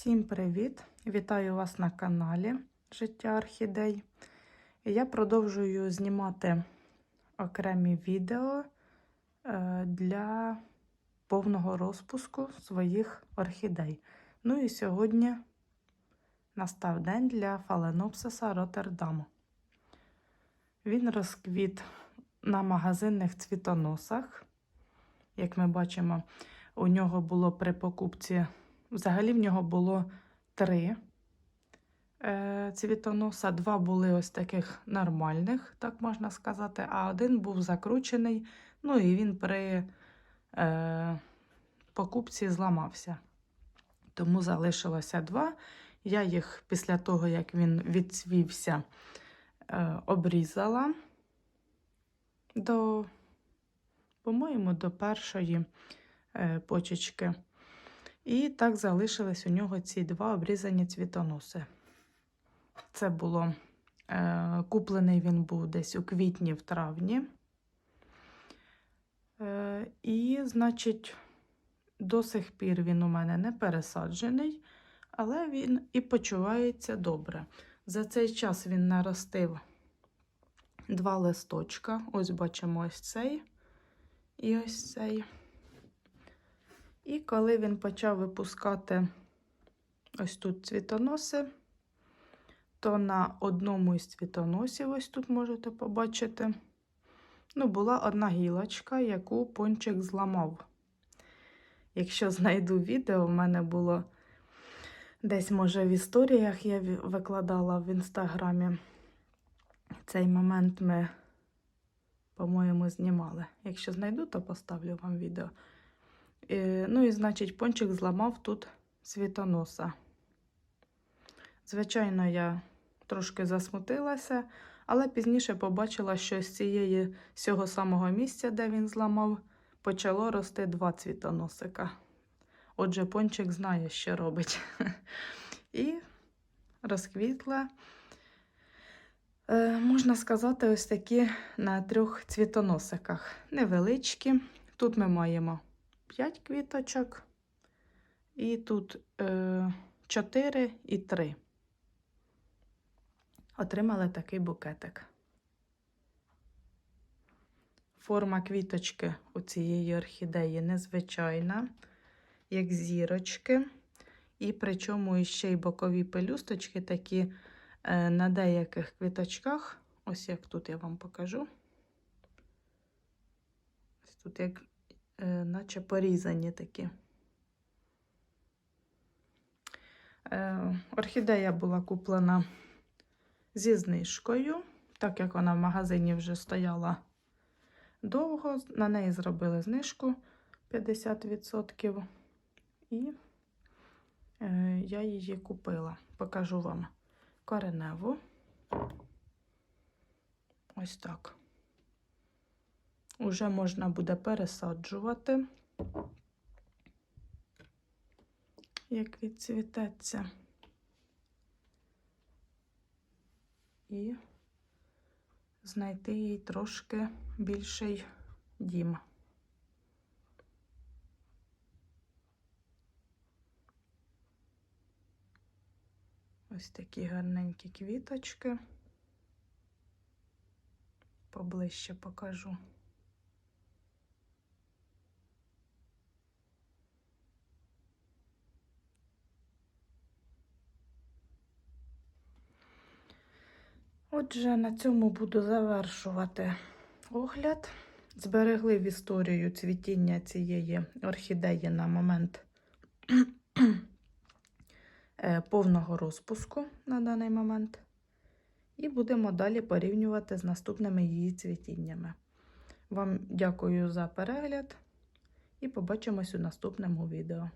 Всім привіт! Вітаю вас на каналі Життя Орхідей. Я продовжую знімати окремі відео е, для повного розпуску своїх орхідей. Ну і сьогодні настав день для фаленопсиса Роттердаму. Він розквіт на магазинних цвітоносах. Як ми бачимо, у нього було при покупці Взагалі в нього було три е, цвітоноса, два були ось таких нормальних, так можна сказати, а один був закручений, ну і він при е, покупці зламався. Тому залишилося два. Я їх після того, як він відцвівся, е, обрізала до, по-моєму, до першої е, почечки. І так залишились у нього ці два обрізані цвітоноси. Це було е, куплений він був десь у квітні в травні. Е, І, значить, до сих пір він у мене не пересаджений, але він і почувається добре. За цей час він наростив два листочка. Ось бачимо ось цей і ось цей. І коли він почав випускати ось тут цвітоноси, то на одному із цвітоносів, ось тут можете побачити, ну, була одна гілочка, яку пончик зламав. Якщо знайду відео, в мене було десь, може, в історіях я викладала в інстаграмі. Цей момент ми, по-моєму, знімали. Якщо знайду, то поставлю вам відео. Е, ну і, значить, пончик зламав тут світоноса. Звичайно, я трошки засмутилася, але пізніше побачила, що з цієї з цього самого місця, де він зламав, почало рости два цвітоносика. Отже, пончик знає, що робить. І розквітла, е, можна сказати, ось такі на трьох цвітоносиках. Невеличкі. Тут ми маємо 5 квіточок, і тут е, 4 і 3. Отримали такий букетик. Форма квіточки у цієї орхідеї незвичайна, як зірочки. І причому ще й бокові пелюсточки такі е, на деяких квіточках. Ось як тут я вам покажу. Ось тут як Е, наче порізані такі. Е, орхідея була куплена зі знижкою, так як вона в магазині вже стояла довго, на неї зробили знижку 50%. І е, я її купила. Покажу вам кореневу. Ось так. Уже можна буде пересаджувати, як відцвітеться. І знайти їй трошки більший дім. Ось такі гарненькі квіточки. Поближче покажу. Отже, на цьому буду завершувати огляд. Зберегли в історію цвітіння цієї орхідеї на момент е, повного розпуску на даний момент. І будемо далі порівнювати з наступними її цвітіннями. Вам дякую за перегляд і побачимось у наступному відео.